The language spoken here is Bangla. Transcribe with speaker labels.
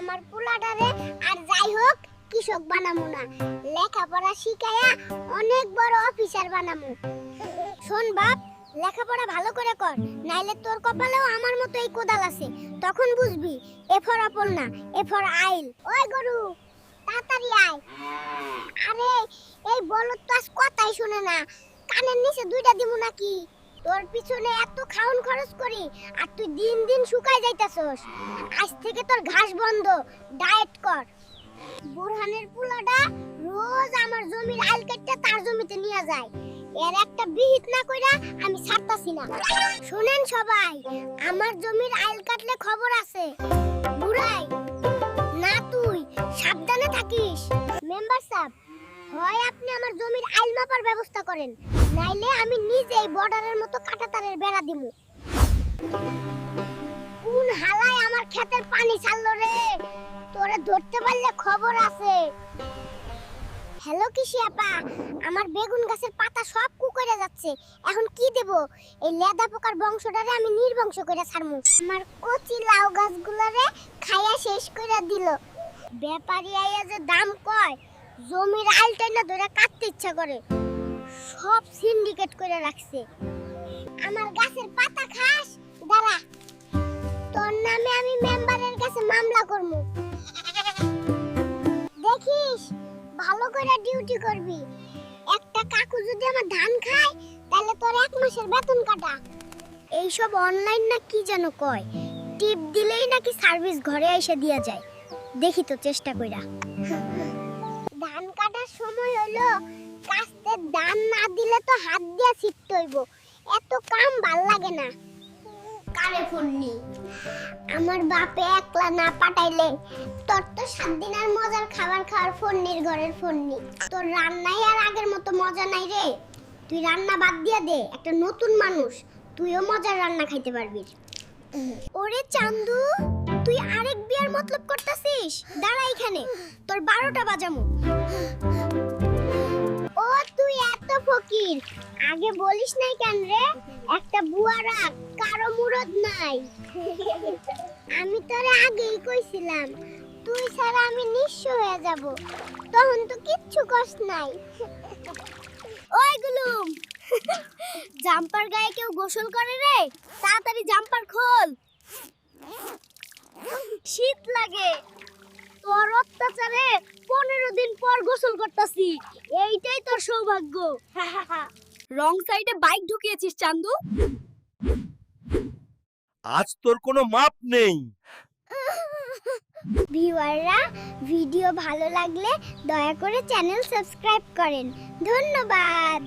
Speaker 1: আমার পোলাটারে, আর যাই হোক কৃষক বানামু না। লেখাপড়া শিখায়া অনেক বড় অফিসার বানামু। শোন বাপ, লেখাপড়া ভালো করে কর, নাইলে তোর কপালেও আমার মতো এই কোদাল আছে। তখন বুঝবি, এ ফর আপল না, এ ফর আইল। ওই গরু, তাড়াতাড়ি আয়। আরে, এই বলদ তো আজ কথাই শুনে না। কানের নিচে দুইটা দিমু নাকি? তোর পিছনে এত খাউন খরচ করি, আর তুই দিন দিন শুকাই যাইতাছস। আজ থেকে তোর ঘাস বন্ধ, ডায়েট কর। বুরহানের পুলাটা রোজ আমার জমির আইল কেটে তার জমিতে নিয়ে যায়। এর একটা বিহিত না কইরা আমি ছাড়তাছি না। শুনেন সবাই, আমার জমির আইল কাটলে খবর আছে। বুড়াই, না তুই, সাবধানে থাকিস। মেম্বার সাহেব, হয় আপনি আমার জমির আইল মাপার ব্যবস্থা করেন। নাইলে আমি নিজেই বর্ডারের মতো কাঁটাতারের বেড়া দিমু। কোন হালায় আমার ক্ষেতের পানি ছাড়লো রে? তোরে ধরতে পারলে খবর আছে। হ্যালো কৃষি আপা, আমার বেগুন গাছের পাতা সব কুকরে যাচ্ছে। এখন কি দেব? এই লেদা পোকার বংশটারে আমি নির্বংশ করে ছাড়মু। আমার কচি লাউ গাছগুলোরে খাইয়া শেষ করে দিল। ব্যাপারী আইয়া যে দাম কয়, জমির আলটাই না ধরে কাটতে ইচ্ছা করে। সব সিন্ডিকেট করে রাখছে। আমার গাছের পাতা খাস, দাঁড়া। তোর নামে আমি মেম্বারের কাছে মামলা করব। দেখিস, ভালো করে ডিউটি করবি। একটা কাকু যদি আমার ধান খায়, তাহলে তোর এক মাসের বেতন কাটা। এইসব অনলাইন না কি যেন কয়? টিপ দিলেই নাকি সার্ভিস ঘরে এসে দিয়া যায়। দেখি তো চেষ্টা কইরা। ধান কাটার সময় হলো কাস্তে ধান না দিলে তো হাত দিয়া ছিটতে হইব। এত কাম ভালো লাগে না। কারে ফোননি আমার বাপে একলা না পাঠাইলে তোর তো সাত দিন আর মজার খাবার খাওয়ার ফোননির ঘরের ফোননি তোর রান্নাই আর আগের মতো মজা নাই রে। তুই রান্না বাদ দিয়া দে একটা নতুন মানুষ তুইও মজার রান্না খাইতে পারবি। ওরে চান্দু তুই আরেক বিয়ার মতলব করতেছিস? দাঁড়া এখানে তোর বারোটা বাজামু। তুই এত ফকির। আগে বলিস নাই কেন রে? একটা বুয়া রাখ কারও মুরদ নাই। আমি তোরে আগেই কইছিলাম, তুই ছাড়া আমি নিঃস্ব হয়ে যাব। তখন তো কিচ্ছু কষ্ট নাই। ওই গুলুম, জাম্পার গায়ে কেউ গোসল করে রে? তাড়াতাড়ি জাম্পার খোল। শীত লাগে। তোর অত্যাচারে পনেরো দিন পর গোসল করতাছি। এইটাই তোর সৌভাগ্য।
Speaker 2: রং সাইডে বাইক ঢুকিয়েছিস চান্দু।
Speaker 3: আজ তোর কোনো মাপ নেই।
Speaker 1: ভিউয়াররা ভিডিও ভালো লাগলে দয়া করে চ্যানেল সাবস্ক্রাইব করেন। ধন্যবাদ।